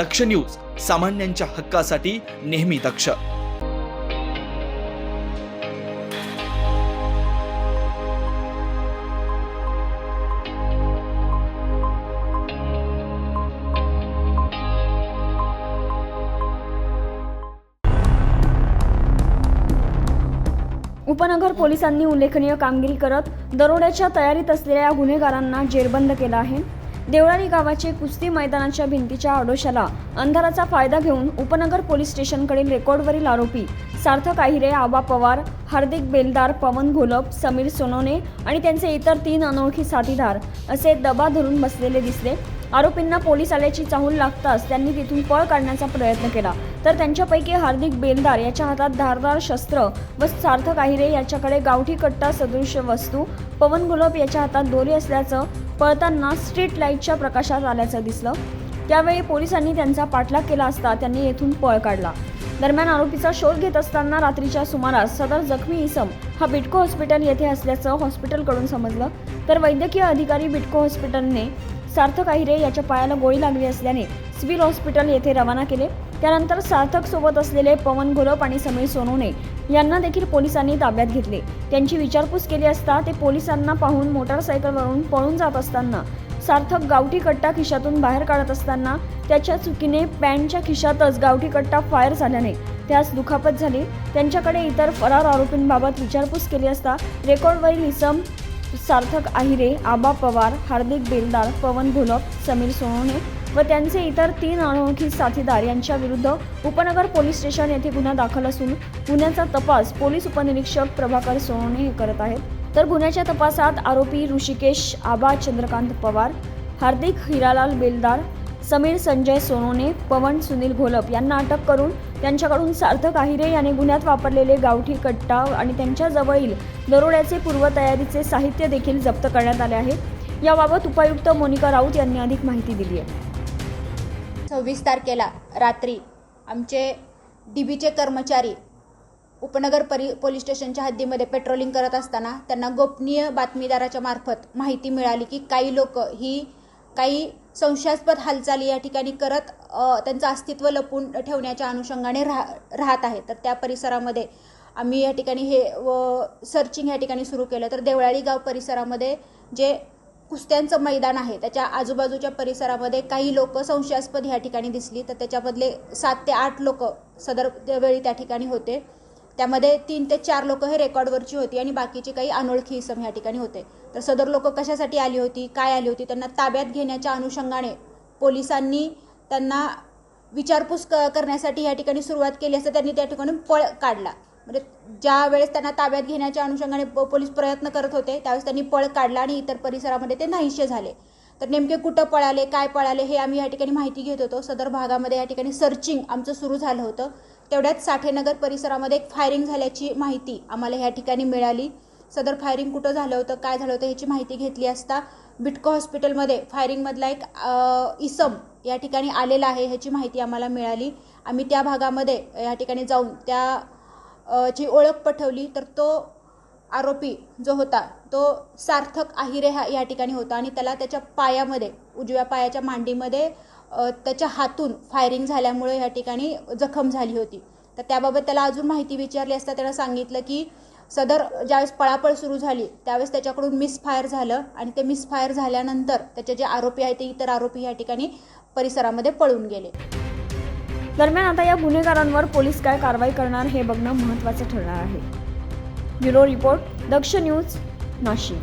दक्ष news सामान्यांच्या हक्कासाठी नेहमी दक्ष. उपनगर पोलिसांनी उल्लेखनीय कामगिरी करत दरोड्याच्या तयारीत असलेल्या या गुन्हेगारांना जेरबंद केलं आहे. देवळाली गावाचे कुस्ती मैदानाच्या भिंतीच्या आडोशाला अंधाराचा फायदा घेऊन उपनगर पोलीस स्टेशनकडील रेकॉर्डवरील आरोपी सार्थक आहिरे आबा पवार हार्दिक बेलदार पवन घोलप समीर सोनोने आणि त्यांचे इतर तीन अनोळखी साथीदार असे दबा धरून बसलेले दिसले. आरोपींना पोलीस आल्याची चाहूल लागताच त्यांनी तिथून पळ काढण्याचा प्रयत्न केला. तर त्यांच्यापैकी हार्दिक बेलदार याच्या हातात धारदार शस्त्र व सार्थक आहिरे याच्याकडे गावठी कट्टा सदृश वस्तू पवन गुलाब याच्या हातात दोरी असल्याचं पळताना स्ट्रीट लाईटच्या प्रकाशात आल्याचं दिसलं. त्यावेळी पोलिसांनी त्यांचा पाठलाग केला असता त्यांनी येथून पळ काढला. दरम्यान आरोपीचा शोध घेत असताना रात्रीच्या सुमारास सदर जखमी इसम हा बिटको हॉस्पिटल येथे असल्याचं हॉस्पिटलकडून समजलं. तर वैद्यकीय अधिकारी बिटको हॉस्पिटलने सार्थक आहिरे याच्या पायाला गोळी लागली असल्याने सिव्हिल हॉस्पिटल येथे रवाना केले. त्यानंतर सार्थक सोबत असलेले पवन घोलप आणि समीर सोनूने यांना देखील पोलिसांनी ताब्यात घेतले. त्यांची विचारपूस केली असता ते पोलिसांना पाहून मोटारसायकलवरून पळून जात असताना सार्थक गावठी कट्टा खिशातून बाहेर काढत असताना त्याच्या चुकीने पॅन्टच्या खिशातच गावठी कट्टा फायर झाल्याने त्यास दुखापत झाली. त्यांच्याकडे इतर फरार आरोपींबाबत विचारपूस केली असता रेकॉर्डवरील इसम सार्थक आहिरे आबा पवार हार्दिक बेलदार पवन घोलप समीर सोनवणे व त्यांचे इतर तीन अनोळखी साथीदार यांच्या विरुद्ध उपनगर पोलीस स्टेशन येथे गुन्हा दाखल असून गुन्ह्याचा तपास पोलीस उपनिरीक्षक प्रभाकर सोनवणे हे करत आहेत. तर गुन्ह्याच्या तपासात आरोपी ऋषिकेश आबा चंद्रकांत पवार हार्दिक हिरालाल बेलदार समीर संजय सोनोने पवन सुनील घोलप यांना अटक करून त्यांच्याकडून सार्थक आहिरे याने गुन्ह्यात वापरलेले गावठी कट्टा आणि त्यांच्या जवळील दरोड्याचे पूर्वतयारीचे साहित्य देखील जप्त करण्यात आले आहे. याबाबत उपायुक्त मोनिका राऊत यांनी अधिक माहिती दिली आहे. सव्वीस तारखेला रात्री आमचे डी बीचे कर्मचारी उपनगर परि पोलीस स्टेशनच्या हद्दीमध्ये पेट्रोलिंग करत असताना त्यांना गोपनीय बातमीदाराच्या मार्फत माहिती मिळाली की काही लोक ही काही संशयास्पद हालचाली या ठिकाणी करत त्यांचं अस्तित्व लपून ठेवण्याच्या अनुषंगाने राह राहत आहे तर त्या परिसरामध्ये आम्ही या ठिकाणी हे व सर्चिंग या ठिकाणी सुरू केलं. तर देवळाली गाव परिसरामध्ये जे कुस्त्यांचं मैदान आहे. त्याच्या आजूबाजूच्या परिसरामध्ये काही लोक संशयास्पद ह्या ठिकाणी दिसली. तर त्याच्यामधले सात ते आठ लोक सदर वेळी त्या ठिकाणी होते. त्यामध्ये तीन ते चार लोक हे रेकॉर्डवरची होती आणि बाकीची काही अनोळखी इसम ह्या ठिकाणी होते. तर सदर लोक कशासाठी आली होती काय आली होती त्यांना ताब्यात घेण्याच्या अनुषंगाने पोलिसांनी त्यांना विचारपूस क करण्यासाठी या ठिकाणी सुरुवात केली असता त्यांनी त्या ठिकाणी पळ काढला. म्हणजे ज्या वेळेस त्यांना ताब्यात घेण्याच्या अनुषंगाने प- पोलीस प्रयत्न करत होते त्यावेळेस त्यांनी पळ काढला आणि इतर परिसरामध्ये ते नाहीसे झाले. तर नेमके कुठं पळाले काय पळाले हे आम्ही या ठिकाणी माहिती घेत होतो. सदर भागामध्ये या ठिकाणी सर्चिंग आमचं सुरू झालं होतं. तेवढ्यात साठेनगर परिसरामध्ये एक फायरिंग झाल्याची माहिती आम्हाला ह्या ठिकाणी मिळाली. सदर फायरिंग कुठं झालं होतं काय झालं होतं ह्याची माहिती घेतली असता बिटको हॉस्पिटलमध्ये फायरिंगमधला एक इसम या ठिकाणी आलेला आहे ह्याची माहिती आम्हाला मिळाली. आम्ही त्या भागामध्ये या ठिकाणी जाऊन त्या ची ओळख पटवली तर तो आरोपी जो होता तो सार्थक आहिरे हा या ठिकाणी होता आणि त्याला त्याच्या पायामध्ये उजव्या पायाच्या मांडीमध्ये त्याच्या हातून फायरिंग झाल्यामुळे या ठिकाणी जखम झाली होती. तर त्याबाबत त्याला अजून माहिती विचारली असता त्याला सांगितलं की सदर ज्यावेळेस पळापळ सुरू झाली त्यावेळेस त्याच्याकडून मिसफायर झालं आणि ते मिसफायर झाल्यानंतर त्याचे जे आरोपी आहेत ते इतर आरोपी या ठिकाणी परिसरामध्ये पळून गेले. दरम्यान आता या गुन्हेगारांवर पोलीस काय कारवाई करणार हे बघणं महत्त्वाचं ठरणार आहे. Bureau report Daksh news Nashik.